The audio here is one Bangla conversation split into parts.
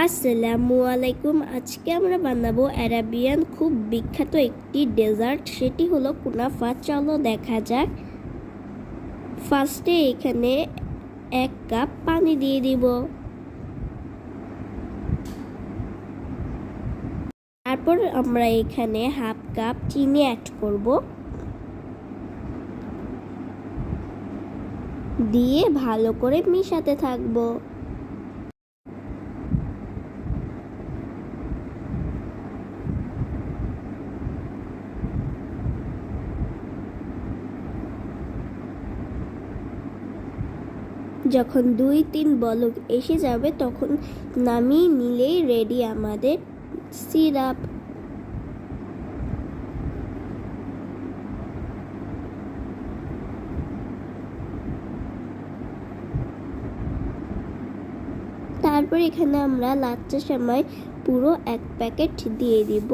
আসসালামু আলাইকুম আজকে আমরা বানাবো অ্যারাবিয়ান খুব বিখ্যাত একটি ডেজার্ট। সেটি হলো কুনাফা চলো দেখা যাক। ফার্স্টে এখানে এক কাপ পানি দিয়ে দিব। তারপর আমরা এখানে হাফ কাপ চিনি অ্যাড করব। দিয়ে ভালো করে মিশাতে থাকব। যখন দুই তিন বলক এসে যাবে, তখন নামিয়ে নিলেই রেডি আমাদের সিরাপ। তারপর এখানে আমরা লাচ্চার সময় পুরো এক প্যাকেট দিয়ে দিব।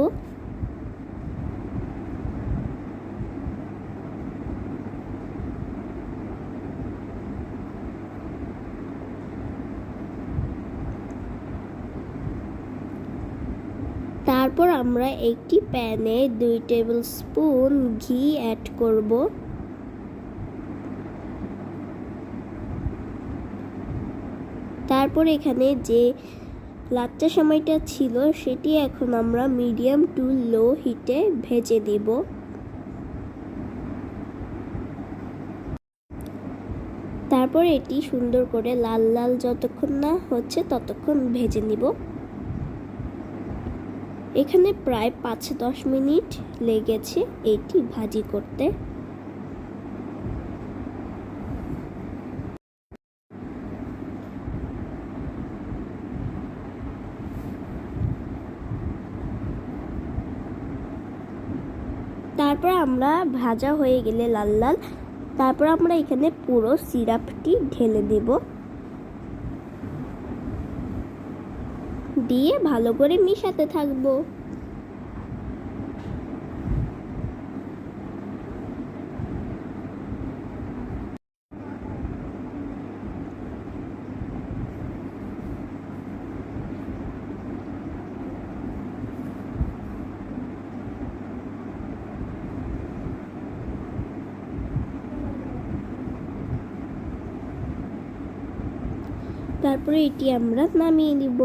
তারপর আমরা একটি প্যানে দুই টেবিল স্পুন ঘি অ্যাড করব। তারপর এখানে যে লাচ্চা সময়টা ছিল সেটি এখন আমরা মিডিয়াম টু লো হিটে ভেজে দেব। তারপর এটি সুন্দর করে লাল লাল যতক্ষণ না হচ্ছে ততক্ষণ ভেজে নিব। এখানে প্রায় পাঁচ দশ মিনিট লেগেছে এটি ভাজি করতে। তারপর আমরা ভাজা হয়ে গেলে লাল লাল, তারপর আমরা এখানে পুরো সিরাপটি ঢেলে দেব দিয়ে ভালো করে মিশাতে থাকব। তারপরে এটি আমরা নামিয়ে নিব।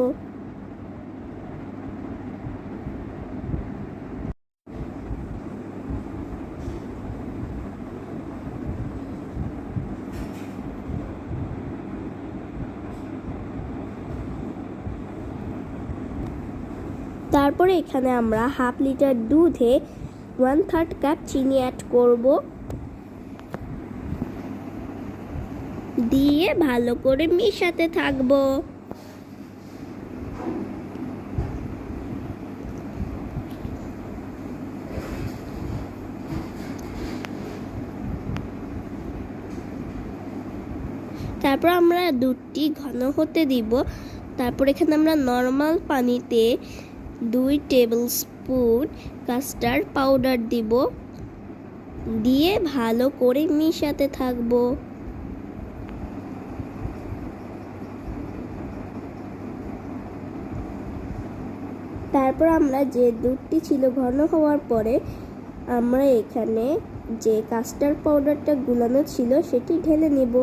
তারপরে এখানে আমরা হাফ লিটার দুধে ওয়ান থার্ড কাপ চিনি অ্যাড করব। দিয়ে ভালো করে মিশাতে থাকব। তারপর আমরা দুধটি ঘন হতে দিব। তারপর এখানে আমরা নর্মাল পানিতে দুই টেবিল স্পুন কাস্টার্ড পাউডার দিব। দিয়ে ভালো করে মিশাতে থাকব। তারপর আমরা যে দুধটি ছিল ঘন হওয়ার পরে আমরা এখানে যে কাস্টার্ড পাউডারটা গুলানো ছিল সেটি ঢেলে নেব।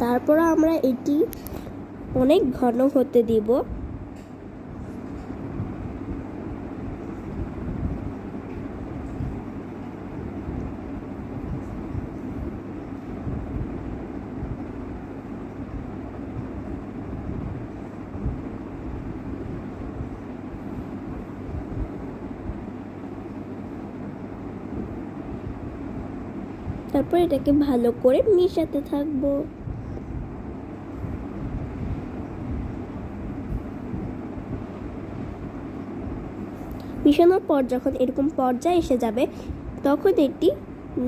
তারপর আমরা এটি অনেক ঘন হতে দিব। তারপর এটাকে ভালো করে মিশাতে থাকব। মিশানোর পর যখন এরকম পর্যায়ে এসে যাবে, তখন এটি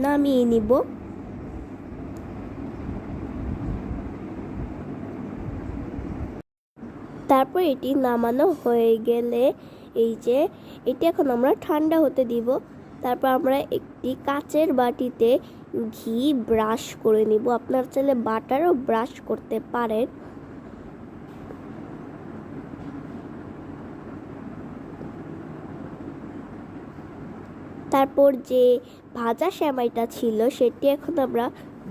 নামিয়ে নিব। তারপর এটি নামানো হয়ে গেলে এই যে, এটি এখন আমরা ঠান্ডা হতে দিব। তারপর আমরা একটি কাচের বাটিতে ঘি ব্রাশ করে নিব। আপনার চাইলে বাটারও ব্রাশ করতে পারেন। তারপর যে ভাজা সেমাইটা ছিল, সেটি এখন আমরা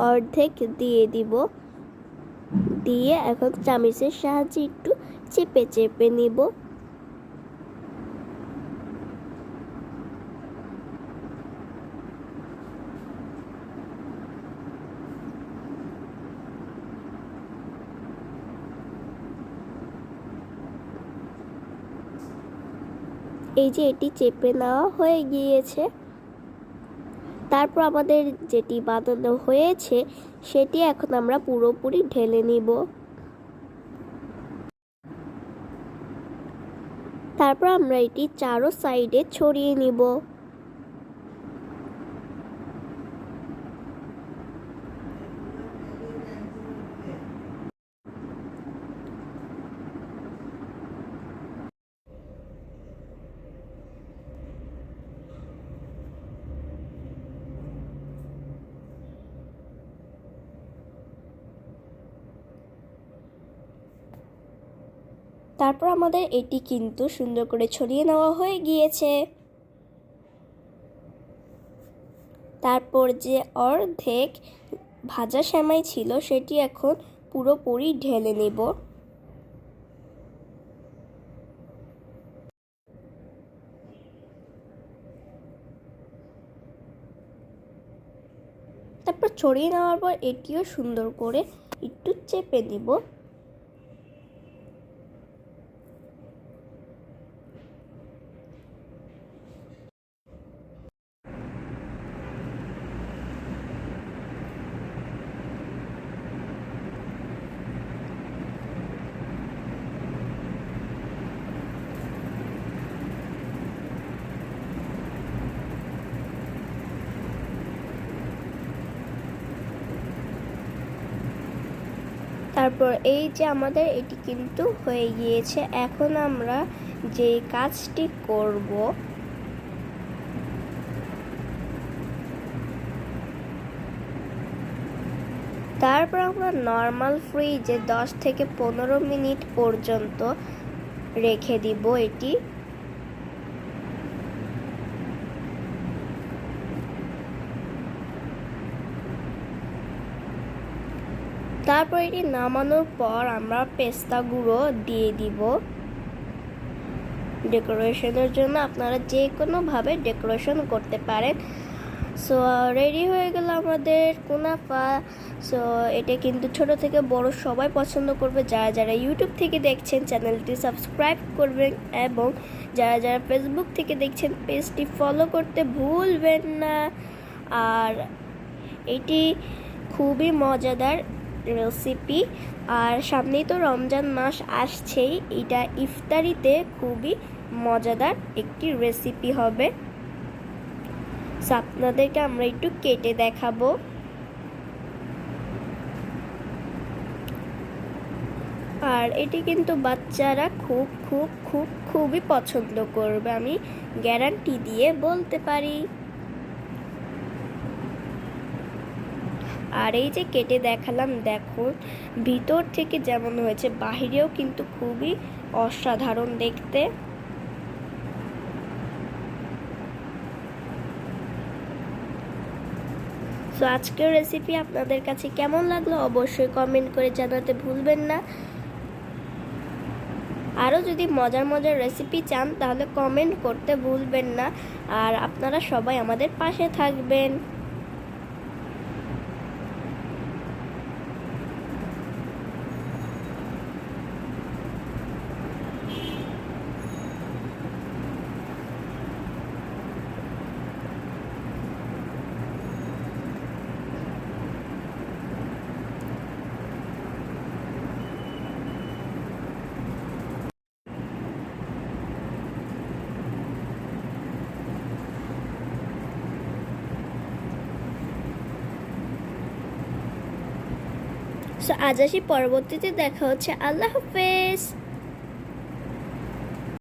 অর্ধেক দিয়ে দিব। দিয়ে এখন চামিচের সাহায্যে একটু চেপে চেপে নিব। এই যে এটি চেপে নেওয়া হয়ে গিয়েছে। তারপর আমাদের যেটি বাঁধানো হয়েছে, সেটি এখন আমরা পুরোপুরি ঢেলে নিব। তারপর আমরা এটি চারো সাইডে ছড়িয়ে নিব। তারপর আমাদের এটি কিন্তু সুন্দর করে ছড়িয়ে নেওয়া হয়ে গিয়েছে। তারপর যে অর্ধেক ভাজা সেমাই ছিল, সেটি এখন পুরোপুরি ঢেলে নেব। তারপর ছড়িয়ে নেওয়ার পর এটিও সুন্দর করে একটু চেপে দিব তারপর এই যে আমাদের এটি কিন্তু হয়ে গিয়েছে। এখন আমরা যে কাজটি করব, তারপর আমরা নর্মাল ফ্রিজে দশ থেকে পনেরো মিনিট পর্যন্ত রেখে দিব এটি। তারপর এটি নামানোর পর আমরা পেস্তা গুঁড়ো দিয়ে দিব। ডেকোরেশনের জন্য আপনারা যে কোনোভাবে ডেকোরেশন করতে পারেন। সো রেডি হয়ে গেল আমাদের কুনাফা। সো এটা কিন্তু ছোট থেকে বড় সবাই পছন্দ করবে। যারা যারা ইউটিউব থেকে দেখছেন, চ্যানেলটি সাবস্ক্রাইব করবেন এবং যারা যারা ফেসবুক থেকে দেখছেন, পেজটি ফলো করতে ভুলবেন না। আর এটি খুবই মজাদার রেসিপি আর সামনেই তো রমজান মাস আসছেই, এটা ইফতারিতে খুবই মজাদার একটি রেসিপি হবে। সো আপনাদেরকে আমরা একটু কেটে দেখাবো। আর এটি কিন্তু বাচ্চারা খুব খুব খুব, খুবই পছন্দ করবে, আমি গ্যারান্টি দিয়ে বলতে পারি। আর এই যে কেটে দেখালাম দেখুন ভিতর থেকে যেমন হয়েছে, বাহিরেও কিন্তু খুবই অসাধারণ দেখতে। তো আজকের রেসিপি আপনাদের কাছে কেমন লাগল অবশ্যই কমেন্ট করে জানাতে ভুলবেন না। আরও যদি মজার মজার রেসিপি চান, তাহলে কমেন্ট করতে ভুলবেন না। আর আপনারা সবাই আমাদের পাশে থাকবেন। সো আজ আসি পরবর্তীতে দেখা হচ্ছে। আল্লাহ হাফেজ।